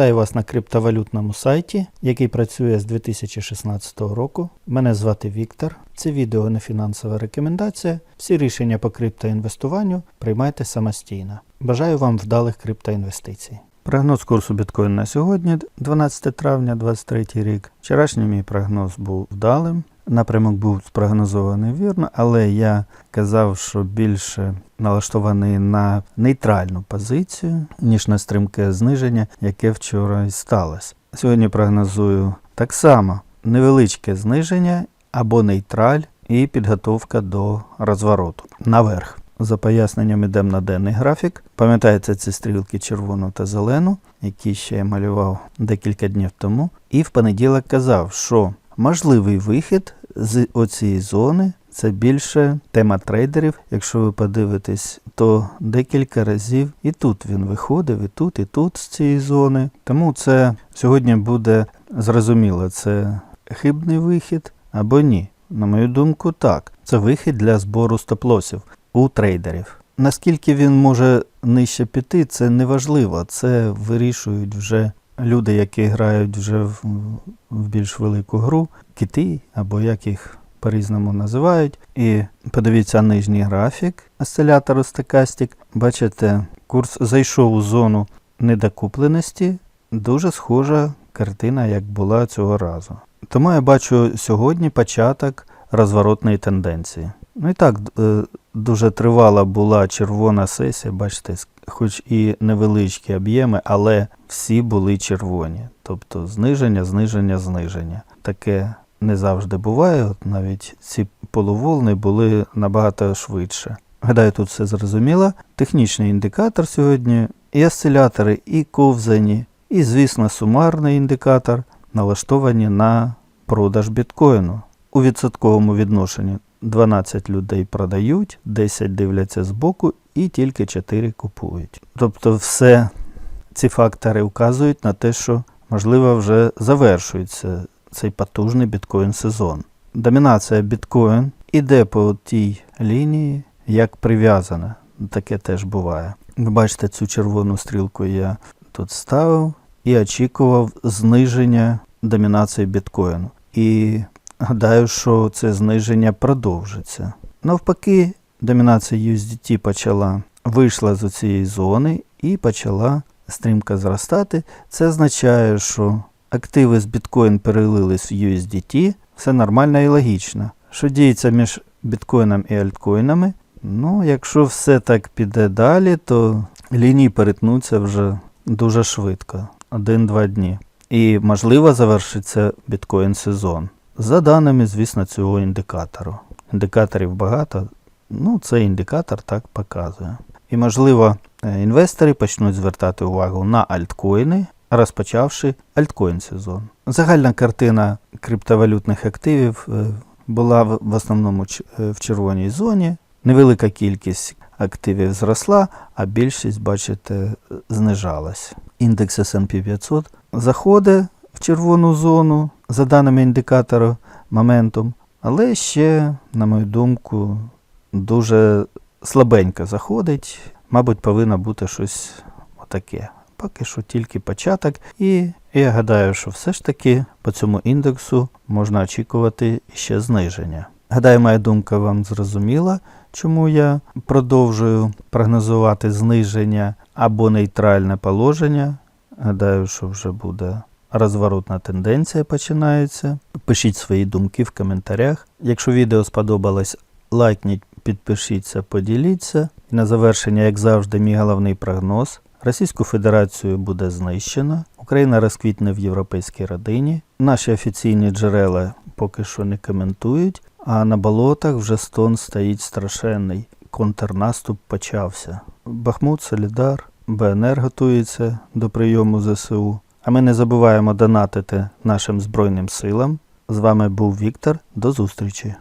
Вітаю вас на криптовалютному сайті, який працює з 2016 року. Мене звати Віктор. Це відео не фінансова рекомендація. Всі рішення по криптоінвестуванню приймайте самостійно. Бажаю вам вдалих криптоінвестицій. Прогноз курсу біткоін на сьогодні, 12 травня 2023 рік. Вчорашній мій прогноз був вдалим. Напрямок був спрогнозований вірно, але я казав, що більше налаштований на нейтральну позицію, ніж на стрімке зниження, яке вчора і сталося. Сьогодні прогнозую так само невеличке зниження або нейтраль і підготовка до розвороту наверх. За поясненням йдемо на денний графік. Пам'ятаєте ці стрілки червону та зелену, які ще я малював декілька днів тому. І в понеділок казав, що можливий вихід з оцієї зони це більше тема трейдерів. Якщо ви подивитесь, то декілька разів і тут він виходив, і тут, і тут з цієї зони. Тому це сьогодні буде зрозуміло, це хибний вихід або ні. На мою думку, так. Це вихід для збору стоп-лосів у трейдерів. Наскільки він може нижче піти, це не важливо. Це вирішують вже люди, які грають вже в, в більш велику гру, кити або як їх по-різному називають. І подивіться нижній графік осцилятору стокастик. Бачите, курс зайшов у зону недокупленості. Дуже схожа картина, як була цього разу. Тому я бачу сьогодні початок розворотної тенденції. Ну і так, е, дуже тривала була червона сесія, бачите, хоч і невеличкі об'єми, але всі були червоні. Тобто зниження, зниження, зниження. Таке не завжди буває. От навіть ці полуволни були набагато швидше. Гадаю, тут все зрозуміло. Технічний індикатор сьогодні, і осцилятори, і ковзані, і, звісно, сумарний індикатор налаштовані на продаж біткоїну у відсотковому відношенні. 12 людей продають, 10 дивляться збоку і тільки 4 купують. Тобто, все ці фактори вказують на те, що можливо вже завершується цей потужний біткоін сезон. Домінація біткоін іде по тій лінії, як прив'язана. Таке теж буває. Ви бачите, цю червону стрілку я тут ставив і очікував зниження домінації біткоїну. І гадаю, що це зниження продовжиться. Навпаки, домінація USDT почала вийшла з цієї зони і почала стрімко зростати. Це означає, що активи з біткоін перелились в USDT, все нормально і логічно. Що діється між біткоїном і альткоїнами? Ну, якщо все так піде далі, то лінії перетнуться вже дуже швидко, один-два дні. І можливо завершиться біткоін сезон. За даними, звісно, цього індикатору. Індикаторів багато, ну цей індикатор так показує. І можливо, е, інвестори почнуть звертати увагу на альткоїни, розпочавши альткоін сезон. Загальна картина криптовалютних активів е, була в основному е, в червоній зоні. Невелика кількість активів зросла, а більшість, бачите, знижалась. Індекс S&P 500 заходить червону зону за даними індикатору моментум, але ще, на мою думку, дуже слабенько заходить. Мабуть, повинно бути щось отаке. Поки що тільки початок. І я гадаю, що все ж таки по цьому індексу можна очікувати ще зниження. Гадаю, моя думка вам зрозуміла, чому я продовжую прогнозувати зниження або нейтральне положення. Гадаю, що вже буде розворотна тенденція починається. Пишіть свої думки в коментарях. Якщо відео сподобалось, лайкніть, підпишіться, поділіться. І на завершення, як завжди, мій головний прогноз. Російську Федерацію буде знищено, Україна розквітне в європейській родині. Наші офіційні джерела поки що не коментують, а на болотах вже стон стоїть страшенний. Контрнаступ почався. Бахмут, Солідар, БНР готується до прийому ЗСУ. А ми не забуваємо донатити нашим Збройним силам. З вами був Віктор. До зустрічі!